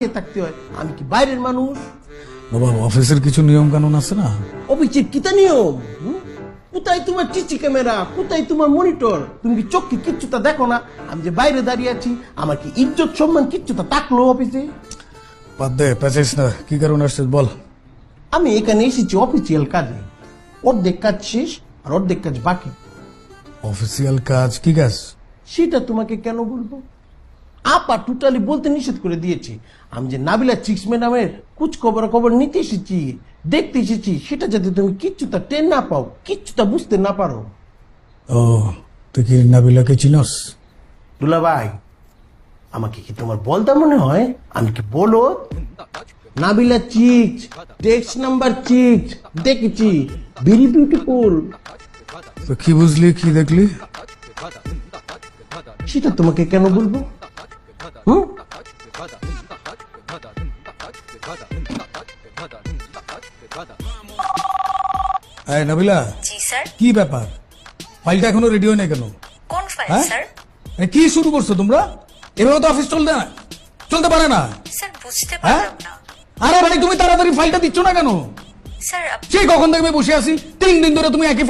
থাকতে হয়? আমি কি বাইরের মানুষ? বাবা অফিসের কিছু নিয়ম কানুন আছে না? অফিসের কিতা নিয়ম? কোথায় তোমার চিচি ক্যামেরা? কোথায় তোমার মনিটর? তুমি কি চোখ কি কিচ্ছু তা দেখো না? আমি যে বাইরে দাঁড়িয়ে আছি আমার কি ইজ্জত সম্মান কিচ্ছু তা তাকলো অফিসে? বাদ দে পেঁচাইস না। কি কারণ আসছিস বল। আমি এখানে এসেছি অফিসিয়াল কাজে। অর্ধেক কাজ শেষ আর অর্ধেক কাজ বাকি। অফিসিয়াল কাজ কি কাজ? সেটা তোমাকে কেন বলব? আপা টোটালি বলতে নিষেধ করে দিয়েছি। আমি যে নাবিলা চিক্স ম্যাডামের কুচ খবর খবর নিতে এসেছি দেখতে এসেছি সেটা যাতে তুমি কিচ্ছুটা টেন না পাও কিচ্ছুটা বুঝতে না পারো। ও তুই কি নাবিলাকে চিনস? দুলা ভাই আমাকে কি তোমার বলতা মনে হয়? আমি কি বলো? নাবিলা চিক্স টেক্স নাম্বার চিক্স দেখেছি। ভেরি বিউটিফুল তো কি বুঝলি কি দেখলি? সেটা তোমাকে কেন বলব? নাবিলা। জি স্যার। কি ব্যাপার? ফাইলটা এখনও রেডি হয় না কেন? কোন ফাইল হ্যাঁ? স্যার? কি শুরু করছ তোমরা? এভাবে তো অফিস চলতে না চলতে পারে না। স্যার বুঝতে হ্যাঁ? পারলাম না। আরে ভাই তুমি তাড়াতাড়ি ফাইলটা দিচ্ছ না কেন? স্যার সেই কখন আমি বসে আছি? তিন দিন ধরে তুমি একই